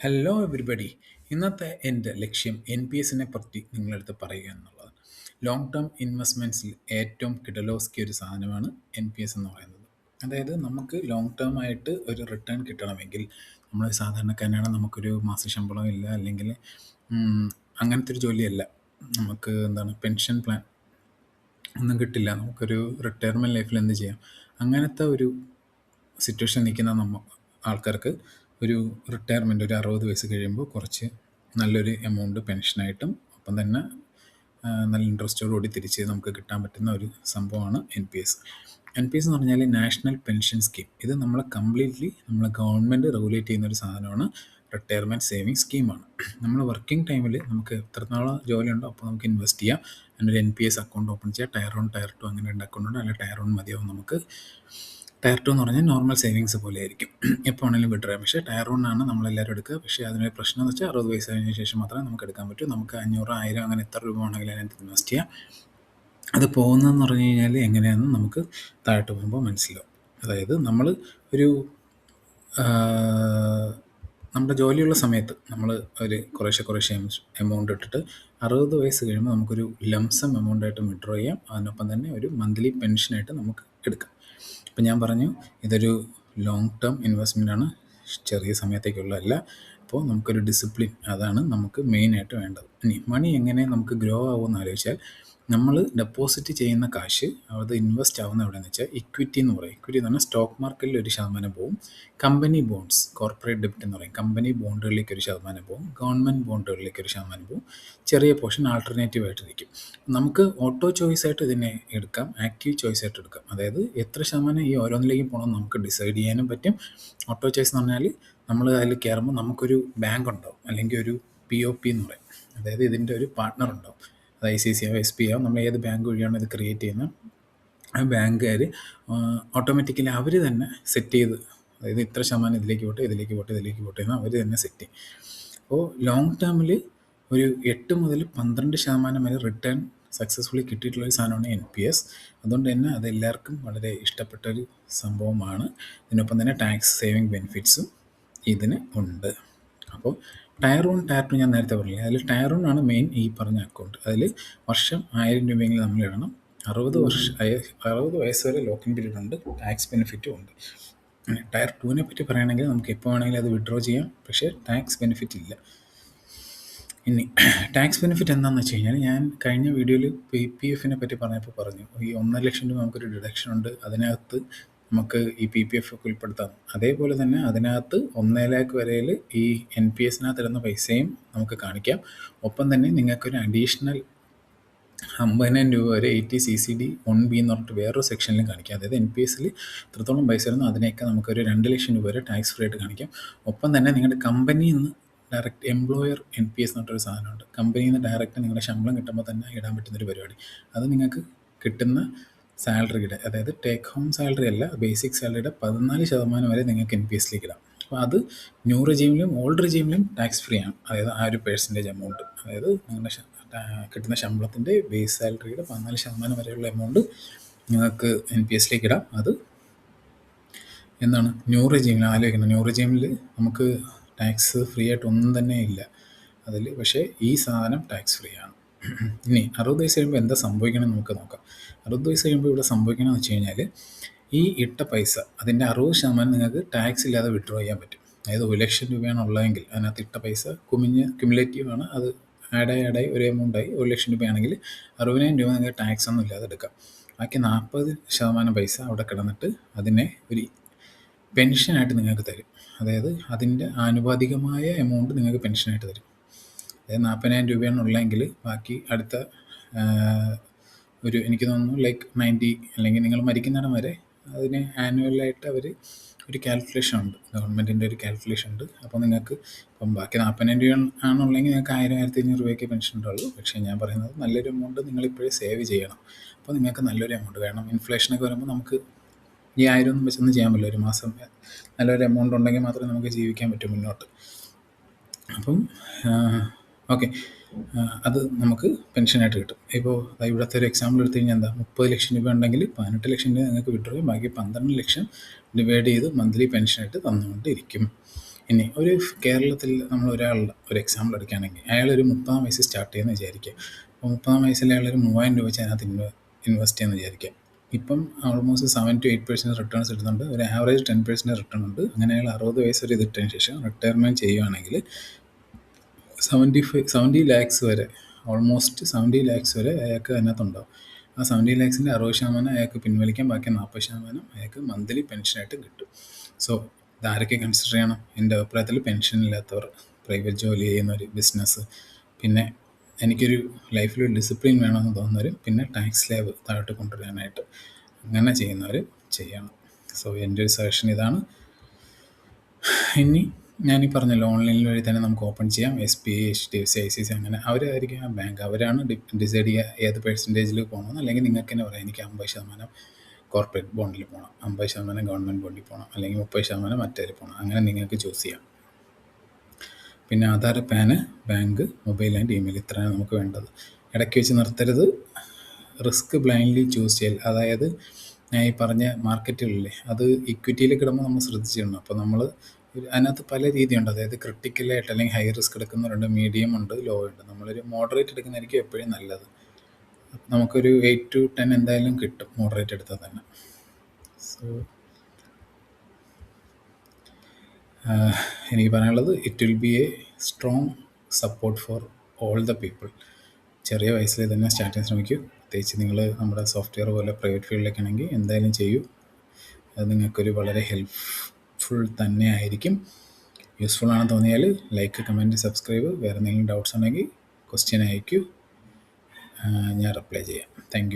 Hello everybody ഇന്നത്തെ എന്റെ ലക്ഷ്യം എൻ പി എസിനെ പറ്റി നിങ്ങളടുത്ത് പറയുക എന്നുള്ളതാണ് ലോങ് ടേം ഇൻവെസ്റ്റ്മെന്റ്സിൽ ഏറ്റവും കിടലോസ്കിയ ഒരു സാധനമാണ് എൻ പി എസ് എന്ന് പറയുന്നത്. അതായത് നമുക്ക് ലോങ് ടേം ആയിട്ട് ഒരു റിട്ടേൺ കിട്ടണമെങ്കിൽ നമ്മൾ സാധാരണക്കാരനാണ് നമുക്കൊരു മാസ ശമ്പളം ഇല്ല അല്ലെങ്കിൽ അങ്ങനത്തെ ഒരു ജോലിയല്ല. നമുക്ക് എന്താണ് പെൻഷൻ പ്ലാൻ ഒന്നും കിട്ടില്ല. നമുക്കൊരു റിട്ടയർമെന്റ് ലൈഫിൽ എന്ത് ചെയ്യാം? അങ്ങനത്തെ ഒരു സിറ്റുവേഷൻ നിൽക്കുന്ന നമ്മ ആൾക്കാർക്ക് ഒരു റിട്ടയർമെന്റ് ഒരു അറുപത് വയസ്സ് കഴിയുമ്പോൾ കുറച്ച് നല്ലൊരു എമൗണ്ട് പെൻഷനായിട്ടും ഒപ്പം തന്നെ നല്ല ഇൻട്രസ്റ്റോടുകൂടി തിരിച്ച് നമുക്ക് കിട്ടാൻ പറ്റുന്ന ഒരു സംഭവമാണ് N P S N P S എന്ന് പറഞ്ഞാൽ നാഷണൽ പെൻഷൻ സ്കീം ഇത് നമ്മളെ കംപ്ലീറ്റ്ലി നമ്മളെ ഗവൺമെന്റ് റെഗുലേറ്റ് ചെയ്യുന്ന ഒരു സാധനമാണ് റിട്ടയർമെന്റ് സേവിങ് സ്കീമാണ് നമ്മൾ വർക്കിംഗ് ടൈമിൽ നമുക്ക് എത്രത്തോളം ജോലി ഉണ്ടോ അപ്പോൾ നമുക്ക് ഇൻവെസ്റ്റ് ചെയ്യാം. ഒരു N P S account open ചെയ്യാം. ടയർ വൺ ടയർ ടു അങ്ങനെ രണ്ട് അക്കൗണ്ട് ഉണ്ട്. അല്ലെങ്കിൽ ടയർ വൺ മതിയാവും നമുക്ക്. ടയർ ടു എന്ന് പറഞ്ഞാൽ നോർമൽ സേവിങ്സ് പോലെ ആയിരിക്കും. എപ്പോൾ ആണെങ്കിലും ചെയ്യാം പക്ഷേ ടയർ വൺ ആണ് നമ്മളെല്ലാവരും എടുക്കുക. പക്ഷേ അതിനൊരു പ്രശ്നം എന്ന് വെച്ചാൽ അറുപത് വയസ്സ് കഴിഞ്ഞ ശേഷം മാത്രമേ നമുക്ക് എടുക്കാൻ പറ്റൂ. നമുക്ക് അഞ്ഞൂറ് ആയിരം അങ്ങനെ എത്ര രൂപ ആണെങ്കിലും അതിനകത്ത് ഇൻവെസ്റ്റ് ചെയ്യാം. അത് പോകുന്നതെന്ന് പറഞ്ഞു കഴിഞ്ഞാൽ എങ്ങനെയാണെന്ന് നമുക്ക് താഴോട്ട് പോകുമ്പോൾ മനസ്സിലാവും. അതായത് നമ്മൾ ഒരു നമ്മുടെ ജോലിയുള്ള സമയത്ത് നമ്മൾ ഒരു കുറേശ്ശെ കുറേശ്ശെ എമൗണ്ട് ഇട്ടിട്ട് അറുപത് വയസ്സ് കഴിയുമ്പോൾ നമുക്കൊരു ലംസം എമൗണ്ട് ആയിട്ട് വിഡ്രോ ചെയ്യാം. അതിനൊപ്പം തന്നെ ഒരു മന്ത്ലി പെൻഷനായിട്ട് നമുക്ക് എടുക്കാം. അപ്പം ഞാൻ പറഞ്ഞു ഇതൊരു ലോങ് ടേം ഇൻവെസ്റ്റ്മെന്റ് ആണ്. ചെറിയ സമയത്തേക്കുള്ളതല്ല. അപ്പോൾ നമുക്കൊരു ഡിസിപ്ലിൻ അതാണ് നമുക്ക് മെയിനായിട്ട് വേണ്ടത്. ഇനി മണി എങ്ങനെ നമുക്ക് ഗ്രോ ആവുമെന്ന് ആലോചിച്ചാൽ നമ്മൾ ഡെപ്പോസിറ്റ് ചെയ്യുന്ന കാശ് അത് ഇൻവെസ്റ്റ് ആവുന്ന എവിടെയെന്ന് വെച്ചാൽ ഇക്വിറ്റി എന്ന് പറയും. ഇക്വിറ്റി എന്ന് പറഞ്ഞാൽ സ്റ്റോക്ക് മാർക്കറ്റിൽ ഒരു ശതമാനം പോവും. കമ്പനി ബോണ്ട്സ് കോർപ്പറേറ്റ് ഡെപ്റ്റ് എന്ന് പറയും. കമ്പനി ബോണ്ടുകളിലേക്ക് ഒരു ശതമാനം പോവും. ഗവൺമെന്റ് ബോണ്ടുകളിലേക്ക് ഒരു ശതമാനം പോവും. ചെറിയ പോർഷൻ ആൾട്ടർനേറ്റീവ് ആയിട്ട് ഇരിക്കും നമുക്ക് ഓട്ടോ ചോയ്സ് ആയിട്ട് ഇതിനെ എടുക്കാം. ആക്റ്റീവ് ചോയ്സ് ആയിട്ട് എടുക്കാം. അതായത് എത്ര ശതമാനം ഈ ഓരോന്നിലേക്കും പോകണമെന്ന് നമുക്ക് ഡിസൈഡ് ചെയ്യാനും പറ്റും. ഓട്ടോ ചോയ്സ് എന്ന് പറഞ്ഞാൽ നമ്മൾ അതിൽ കയറുമ്പോൾ നമുക്കൊരു ബാങ്ക് ഉണ്ടാവും. അല്ലെങ്കിൽ ഒരു പി ഒ പി എന്ന് പറയും. അതായത് ഇതിന്റെ ഒരു പാർട്ട്ണർ ഉണ്ടാവും. ഐ സി സി ആവും എസ് ബി ആവും നമ്മൾ ഏത് ബാങ്ക് വഴിയാണോ ഇത് ക്രിയേറ്റ് ചെയ്യുന്നത് ആ ബാങ്കുകാർ ഓട്ടോമാറ്റിക്കലി അവർ തന്നെ സെറ്റ് ചെയ്ത് അതായത് ഇത്ര ശതമാനം ഇതിലേക്ക് പോട്ടെ ഇതിലേക്ക് പോട്ടെ ഇതിലേക്ക് പോട്ടെ എന്ന് അവർ തന്നെ സെറ്റ് ചെയ്യും. അപ്പോൾ ലോങ് ടേമിൽ ഒരു എട്ട് മുതൽ പന്ത്രണ്ട് ശതമാനം വരെ റിട്ടേൺ സക്സസ്ഫുള്ളി കിട്ടിയിട്ടുള്ള ഒരു സാധനമാണ് എൻ പി എസ് അതുകൊണ്ട് തന്നെ അത് എല്ലാവർക്കും വളരെ ഇഷ്ടപ്പെട്ട ഒരു സംഭവമാണ്. ഇതിനൊപ്പം തന്നെ ടാക്സ് സേവിങ് ബെനിഫിറ്റ്സും ഇതിന് ഉണ്ട്. അപ്പോൾ ടയർ വൺ ടയർ ടു ഞാൻ നേരത്തെ പറഞ്ഞില്ല? അതിൽ ടയർ വൺ ആണ് മെയിൻ ഈ പറഞ്ഞ അക്കൗണ്ട് അതിൽ വർഷം ആയിരം രൂപയെങ്കിലും നമ്മൾ ഇടണം. അറുപത് വർഷം അറുപത് വയസ്സ് വരെ ലോക്കിംഗ് പീരീഡ് ഉണ്ട്. ടാക്സ് ബെനിഫിറ്റും ഉണ്ട്. ടയർ ടുവിനെ പറ്റി പറയുകയാണെങ്കിൽ നമുക്ക് എപ്പോൾ വേണമെങ്കിലും അത് വിഡ്രോ ചെയ്യാം. പക്ഷേ ടാക്സ് ബെനിഫിറ്റ് ഇല്ല. ഇനി ടാക്സ് ബെനിഫിറ്റ് എന്താണെന്ന് വെച്ച് കഴിഞ്ഞാൽ ഞാൻ കഴിഞ്ഞ വീഡിയോയിൽ പി പി എഫിനെ പറ്റി പറഞ്ഞപ്പോൾ പറഞ്ഞു. ഈ ഒന്നര ലക്ഷം രൂപ നമുക്കൊരു ഡിഡക്ഷൻ ഉണ്ട്. അതിനകത്ത് നമുക്ക് ഈ പി പി എഫ് ഒക്കെ ഉൾപ്പെടുത്താം. അതേപോലെ തന്നെ അതിനകത്ത് ഒന്നേ ലാക്ക് വരെയിൽ ഈ എൻ പി എസിനകത്ത് ഇടുന്ന പൈസയും നമുക്ക് കാണിക്കാം. ഒപ്പം തന്നെ നിങ്ങൾക്കൊരു അഡീഷണൽ അമ്പതിനായിരം രൂപ വരെ eighty C C D one B എന്ന് പറഞ്ഞിട്ട് വേറൊരു സെക്ഷനിലും കാണിക്കാം. അതായത് എൻ പി എസിൽ എത്രത്തോളം പൈസ വരുന്നു അതിനെയൊക്കെ നമുക്കൊരു രണ്ട് ലക്ഷം രൂപ വരെ ടാക്സ് ഫ്രീ ആയിട്ട് കാണിക്കാം. ഒപ്പം തന്നെ നിങ്ങളുടെ കമ്പനിയിൽ നിന്ന് direct employer N P S എന്ന് പറഞ്ഞൊരു സാധനമുണ്ട്. കമ്പനിയിൽ നിന്ന് ഡയറക്റ്റ് നിങ്ങളുടെ ശമ്പളം കിട്ടുമ്പോൾ തന്നെ ഇടാൻ പറ്റുന്നൊരു പരിപാടി. അത് നിങ്ങൾക്ക് കിട്ടുന്ന സാലറിയുടെ അതായത് ടേക്ക് ഹോം സാലറി അല്ല ബേസിക് സാലറിയുടെ പതിനാല് ശതമാനം വരെ നിങ്ങൾക്ക് എൻ പി എസിലേക്ക് ഇടാം. അപ്പോൾ അത് ന്യൂ റെജീമിലും ഓൾഡ് റെജീമിലും ടാക്സ് ഫ്രീ ആണ്. അതായത് ആ ഒരു പേഴ്സന്റേജ് എമൗണ്ട് അതായത് നിങ്ങളുടെ കിട്ടുന്ന ശമ്പളത്തിന്റെ ബേസ് സാലറിയുടെ പതിനാല് ശതമാനം വരെയുള്ള എമൗണ്ട് നിങ്ങൾക്ക് എൻ പി എസിലേക്ക് ഇടാം. അത് എന്താണ്? ന്യൂ റെജീമിൽ ആലോചിക്കണം. ന്യൂ റെജീമിൽ നമുക്ക് ടാക്സ് ഫ്രീ ആയിട്ട് ഒന്നും തന്നെ ഇല്ല. അതിൽ പക്ഷേ ഈ സാധനം ടാക്സ് ഫ്രീ ആണ്. ഇനി അറുപത് വയസ്സ് കഴിയുമ്പോൾ എന്താ സംഭവിക്കണമെന്ന് നമുക്ക് നോക്കാം. അറുപത് വയസ്സ് കഴിയുമ്പോൾ ഇവിടെ സംഭവിക്കണമെന്ന് വെച്ച് കഴിഞ്ഞാൽ ഈ ഇട്ട പൈസ അതിന്റെ അറുപത് ശതമാനം നിങ്ങൾക്ക് ടാക്സ് ഇല്ലാതെ വിഡ്രോ ചെയ്യാൻ പറ്റും. അതായത് ഒരു ലക്ഷം രൂപയാണ് ഉള്ളതെങ്കിൽ അതിനകത്ത് ഇട്ട പൈസ കുമിഞ്ഞ് ക്യുമുലേറ്റീവ് ആണ്. അത് ആഡായി ആഡായി ഒരു എമൗണ്ടായി ഒരു ലക്ഷം രൂപയാണെങ്കിൽ അറുപതിനായിരം രൂപ നിങ്ങൾക്ക് ടാക്സ് ഒന്നും ഇല്ലാതെ എടുക്കാം. ബാക്കി നാൽപ്പത് ശതമാനം പൈസ അവിടെ കിടന്നിട്ട് അതിനെ ഒരു പെൻഷനായിട്ട് നിങ്ങൾക്ക് തരും. അതായത് അതിന്റെ ആനുപാതികമായ എമൗണ്ട് നിങ്ങൾക്ക് പെൻഷനായിട്ട് തരും. അതായത് നാൽപ്പതിനായിരം രൂപയാണ് ഉള്ളതെങ്കിൽ ബാക്കി അടുത്ത ഒരു എനിക്ക് തോന്നുന്നു ലൈക്ക് നയന്റി അല്ലെങ്കിൽ നിങ്ങൾ മരിക്കുന്നിടം വരെ അതിന് ആനുവലായിട്ട് അവർ ഒരു കാൽക്കുലേഷൻ ഉണ്ട്. ഗവൺമെന്റിന്റെ ഒരു കാൽക്കുലേഷൻ ഉണ്ട്. അപ്പോൾ നിങ്ങൾക്ക് ഇപ്പം ബാക്കി നാൽപ്പതിനായിരം രൂപ ആണുള്ളെങ്കിൽ നിങ്ങൾക്ക് ആയിരം ആയിരത്തി അഞ്ഞൂറ് രൂപയ്ക്ക് പെൻഷൻ ഉണ്ടാവുള്ളൂ പക്ഷേ ഞാൻ പറയുന്നത് നല്ലൊരു എമൗണ്ട് നിങ്ങളിപ്പോഴേ സേവ് ചെയ്യണം. അപ്പോൾ നിങ്ങൾക്ക് നല്ലൊരു എമൗണ്ട് കാരണം ഇൻഫ്ലേഷനൊക്കെ വരുമ്പോൾ നമുക്ക് ഈ ആയിരം ഒന്നും വെച്ചൊന്നും ചെയ്യാൻ പറ്റില്ല. ഒരു മാസം നല്ലൊരു എമൗണ്ട് ഉണ്ടെങ്കിൽ മാത്രമേ നമുക്ക് ജീവിക്കാൻ പറ്റൂ മുന്നോട്ട്. അപ്പം ഓക്കെ അത് നമുക്ക് പെൻഷനായിട്ട് കിട്ടും. ഇപ്പോൾ ഇവിടുത്തെ ഒരു എക്സാമ്പിൾ എടുത്തു കഴിഞ്ഞാൽ എന്താ? മുപ്പത് ലക്ഷം രൂപ ഉണ്ടെങ്കിൽ പതിനെട്ട് ലക്ഷം രൂപ നിങ്ങൾക്ക് വിഡ്രോ ബാക്കി പന്ത്രണ്ട് ലക്ഷം ഡിവൈഡ് ചെയ്ത് മന്ത്ലി പെൻഷനായിട്ട് തന്നുകൊണ്ടിരിക്കും. ഇനി ഒരു കേരളത്തിൽ നമ്മൾ ഒരാളുടെ ഒരു എക്സാമ്പിൾ എടുക്കുകയാണെങ്കിൽ ഒരു മുപ്പതാം വയസ്സ് സ്റ്റാർട്ട് ചെയ്യുന്ന വിചാരിക്കുക. അപ്പോൾ മുപ്പതാം വയസ്സിൽ ഒരു മൂവായിരം രൂപ വെച്ച് അതിനകത്ത് ഇൻവെ ഇൻവെസ്റ്റ് ചെയ്യുന്ന വിചാരിക്കുക. ഇപ്പം almost seven to eight percent returns കിട്ടുന്നുണ്ട്. ഒരു ആവറേജ് ടെൻ പെർസെന്റ് റിട്ടേൺ ഉണ്ട്. അങ്ങനെ അയാൾ അറുപത് വയസ്സ് വരെ ഇതിട്ടതിന് ശേഷം റിട്ടയർമെന്റ് ചെയ്യുകയാണെങ്കിൽ സെവന്റി ഫൈവ് സെവന്റി ലാക്സ് വരെ ഓൾമോസ്റ്റ് സെവന്റി ലാക്സ് വരെ അയാൾക്ക് അതിനകത്തുണ്ടാവും. ആ സെവന്റി ലാക്സിന്റെ അറുപത് ശതമാനം അയാൾക്ക് പിൻവലിക്കാം ബാക്കി നാൽപ്പത് ശതമാനം അയാൾക്ക് മന്ത്ലി പെൻഷനായിട്ട് കിട്ടും. സോ ഇതാരൊക്കെ കൺസിഡർ ചെയ്യണം? എന്റെ അഭിപ്രായത്തിൽ പെൻഷൻ ഇല്ലാത്തവർ പ്രൈവറ്റ് ജോലി ചെയ്യുന്നവർ ബിസിനസ് പിന്നെ എനിക്കൊരു ലൈഫിൽ ഡിസിപ്ലിൻ വേണമെന്ന് തോന്നുന്നവർ പിന്നെ ടാക്സ് ലാബ് താഴോട്ട് കൊണ്ടുവരാനായിട്ട് അങ്ങനെ ചെയ്യുന്നവർ ചെയ്യണം. സോ എന്റെ ഒരു സജഷൻ ഇതാണ്. ഇനി ഈ പറഞ്ഞല്ലോ ഓൺലൈനിൽ വഴി തന്നെ നമുക്ക് ഓപ്പൺ ചെയ്യാം. S B I H D F C I C C അങ്ങനെ അവരായിരിക്കും ആ ബാങ്ക് അവരാണ് ഡിസൈഡ് ചെയ്യുക ഏത് പെർസെന്റേജിൽ പോകണം അല്ലെങ്കിൽ നിങ്ങൾക്ക് തന്നെ പറയാം എനിക്ക് അമ്പത് ശതമാനം കോർപ്പറേറ്റ് ബോണ്ടിൽ പോകണം അമ്പത് ശതമാനം ഗവൺമെന്റ് ബോണ്ടിൽ പോകണം അല്ലെങ്കിൽ മുപ്പത് ശതമാനം മറ്റേതിൽ പോകണം അങ്ങനെ നിങ്ങൾക്ക് ചൂസ് ചെയ്യാം. പിന്നെ Aadhaar PAN bank mobile and email. ഇത്രയാണ് നമുക്ക് വേണ്ടത്. ഇടയ്ക്ക് വെച്ച് നിർത്തരുത്. റിസ്ക് ബ്ലൈൻഡ്ലി ചൂസ് ചെയ്യൽ. അതായത് ഞാൻ ഈ പറഞ്ഞ മാർക്കറ്റുകളില്ലേ അത് ഇക്വിറ്റിയിൽ കിടുമ്പോൾ നമ്മൾ ശ്രദ്ധിച്ചിരുന്നു അപ്പോൾ നമ്മൾ അതിനകത്ത് പല രീതിയുണ്ട്. അതായത് ക്രിട്ടിക്കലായിട്ട് അല്ലെങ്കിൽ ഹൈ റിസ്ക് എടുക്കുന്നവരുണ്ട് മീഡിയം ഉണ്ട് ലോ ഉണ്ട്. നമ്മളൊരു മോഡറേറ്റ് എടുക്കുന്നതായിരിക്കും എപ്പോഴും നല്ലത്. നമുക്കൊരു എയ്റ്റ് ടു ടെൻ എന്തായാലും കിട്ടും മോഡറേറ്റ് എടുത്താൽ തന്നെ. സോ എനിക്ക് പറയാനുള്ളത് it will be a strong support for all the people ചെറിയ വയസ്സിൽ തന്നെ സ്റ്റാർട്ട് ചെയ്യാൻ ശ്രമിക്കൂ. പ്രത്യേകിച്ച് നിങ്ങൾ നമ്മുടെ സോഫ്റ്റ്വെയർ പോലെ പ്രൈവറ്റ് ഫീൽഡിലേക്ക് ആണെങ്കിൽ എന്തായാലും ചെയ്യൂ. അത് നിങ്ങൾക്കൊരു വളരെ ഹെൽപ്ഫുൾ തന്നെ ആയിരിക്കും. യൂസ്ഫുൾ ആണെന്ന് തോന്നിയാൽ ലൈക്ക് കമന്റ് സബ്സ്ക്രൈബ് വേറെ എന്തെങ്കിലും ഡൗട്ട്സ് ഉണ്ടെങ്കിൽ ക്വസ്റ്റ്യൻ അയക്കൂ. ഞാൻ റിപ്ലൈ ചെയ്യാം. താങ്ക്